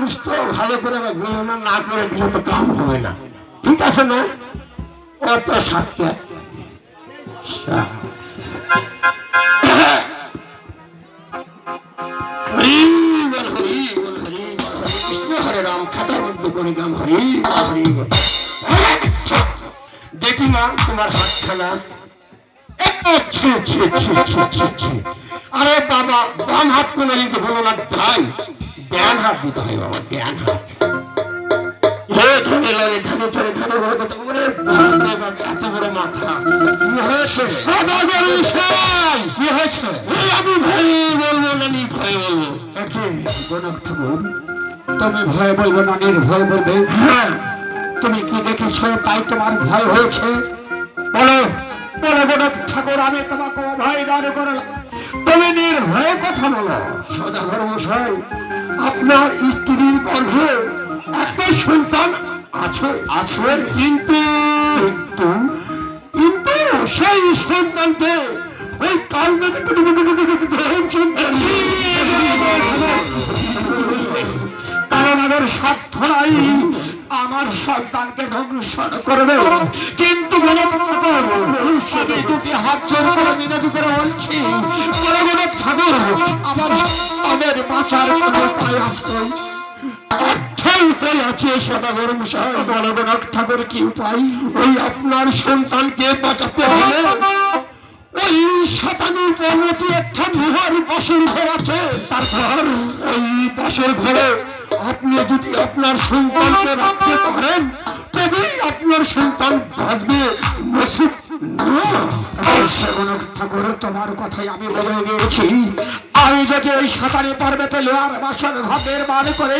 মানুষ তো ভালো করে গণনা না করে দিলে তো কাম হবে না। ঠিক আছে না? অত সাতটা সা- হরি বল হরি বল হরি বল হরি কৃষ্ণ হরে রাম খাতার মধ্যে করে গাম হরি বল হরি বল দেখি মা তোমার হাতখানা। ছি, ছি, ছি, ছি, ছি, ছি। আরে বাবা বাম হাত কোন লিখতে বলো না ভাই ডান হাত দিতে হয় বাবা ডান হাত। হে ধানে লড়ে ধানে চড়ে ধানে বড় কথা বলে এত বড় মাথা। কি হয়েছে। সদাগর মশাই, কি হয়েছে। আমি ভাই বলব না নি ভয় বলব। একে গণক ঠাকুর তুমি ভয় বলবে না নির্ভয় বলবে। হ্যাঁ। তুমি কি দেখেছ? তাই তোমার ভয় হয়েছে। বলো বলো গণক ঠাকুর আমি তোমাকে অভয় দান করলাম। তুমি নির্ভয়ে কথা বলো। সদাগর মশাই আপনার স্ত্রীর গর্ভে একটা সন্তান আছে। আছে। কিন্তু কিন্তু সেই সন্তানকে ওই কাল কারণ আমার স্বার্থ নাই। আমার সন্তানকে ধ্বংস করবে কিন্তু দুটি হাত জোর করে মিনতি করে বলছি। আমার আপনি যদি আপনার সন্তানকে রাখতে পারেন, তবেই আপনার সন্তান বাঁচবে। ঠাকুর, তোমার কথাই আমি বলে দিয়েছি। আমি যদি ওই সাঁতারে পর্বতে লোহার বাসর ঘর নির্মাণ করে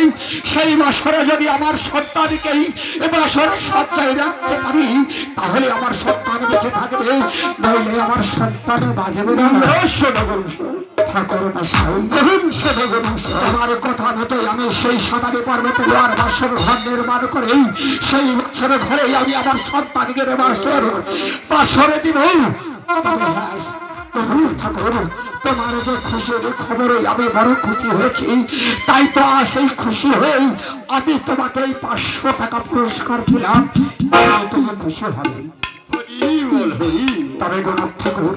সেই বাসরে যদি আমার সন্তানকেই বাসর সজ্জায় রাখতে পারি, তাহলে আমার সন্তান বেঁচে থাকবে। নইলে আমার সন্তান বাজবে না। আমার তোমার আমি বড় খুশি হয়েছি। তাই তো সেই খুশি হয়ে আমি তোমাকে এই পাঁচশো টাকা পুরস্কার দিলাম। তাই তুমি খুশি হবে। তবে ঠাকুর,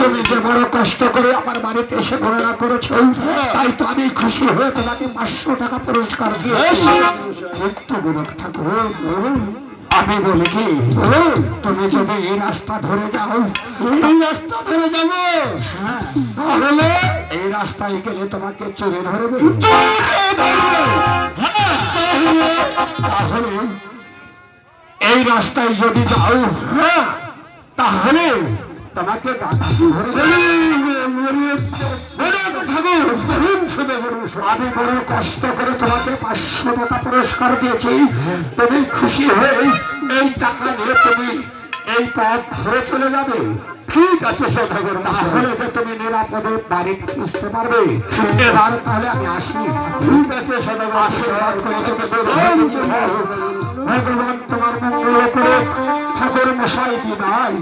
তুমি যে বড় কষ্ট করে আমার বাড়িতে এসে গণনা করেছ, তাই তো আমি খুশি হয়ে তোমাকে পাঁচশো টাকা পুরস্কার কিন্তু গণক ঠাকুর আমি বলি কি তুমি যদি এই রাস্তা ধরে যাও, এই রাস্তা ধরে যাব। তাহলে এই রাস্তায় গেলে তোমাকে চুরি ধরবে। তাহলে এই রাস্তায় যদি যাও হ্যাঁ তাহলে তোমাকে আমি বড় কষ্ট করে তোমাকে পাঁচশো টাকা পুরস্কার দিয়েছি। তুমি খুশি হয়ে পথ ধরে চলে যাবে। ঠিক আছে সদাগর তাহলে যে তুমি নিরাপদে বাড়িতে বুঝতে পারবে। এবার তাহলে আমি আসি। ঠিক আছে সদাগর আশীর্বাদ করে তোকে ভগবান তোমার মঙ্গল করে ঠাকুর মশাই বিদায়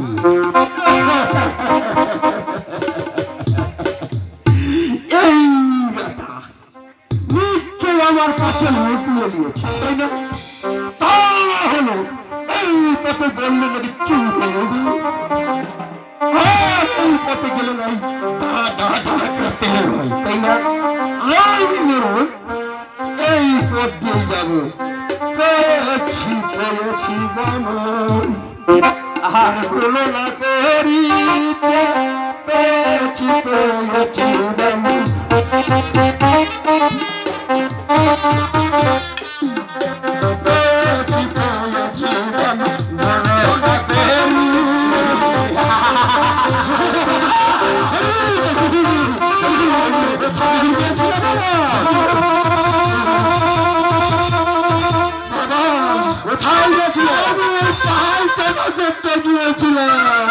এই কথা নিশ্চয় আমার কাছে দিয়েছে তাই না? তা এই পথে বললে নাকি চুপ হয়ে যাবে। আর এই পথে গেলে নাই দা দা দা করতে হয় তাই না? আমি বরং এই পথ দিয়ে যাব। পেয়েছি পেয়েছি বামন আর কোনো না করিতে পেয়েছি পেয়েছি বামন পেয়েছি করতে গিয়েছিলাম।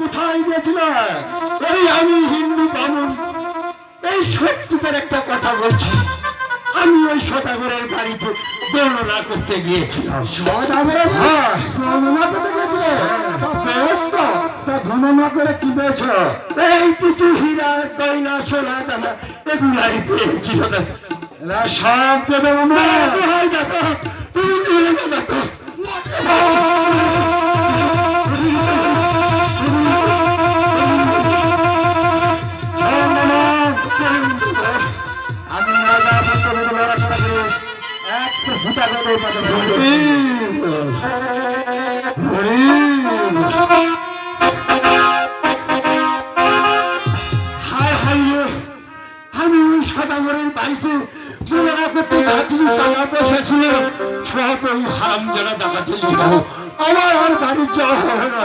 কোথায় গেছিল এই আমি হিন্দু বামুন। এই সত্যিকার একটা কথা বলছি। আমি ওই সদাগরের বাড়িতে বর্ণনা করতে গিয়েছিলাম। সদাগরের বর্ণনা করতে গেছিলে তা করে কি পেয়েছ এই কিছু হীরা গয়না সোনা দানা এগুলাই পেয়েছিল। সব দেবে দেখো তুমি দেখো আমি ওই সদাগরের বাড়িতে বর্ণনা করতে রাখি টাকা হারাম যারা ডাকাতে আমার আর বাড়ির যাওয়া হবে না।